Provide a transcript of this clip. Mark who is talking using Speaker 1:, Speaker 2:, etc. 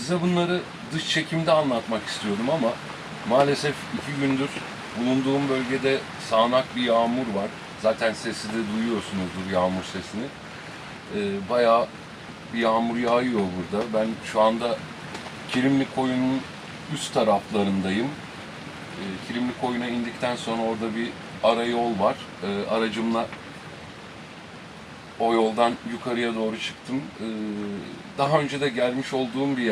Speaker 1: Size bunları dış çekimde anlatmak istiyordum ama maalesef iki gündür bulunduğum bölgede sağanak bir yağmur var. Zaten sesi de duyuyorsunuzdur yağmur sesini. Ee, bayağı bir yağmur yağıyor burada. Ben şu anda kirimli Koyun'un üst taraflarındayım. Ee, Kilimli Koyun'a indikten sonra orada bir ara yol var. Ee, aracımla o yoldan yukarıya doğru çıktım. Ee, daha önce de gelmiş olduğum bir yer.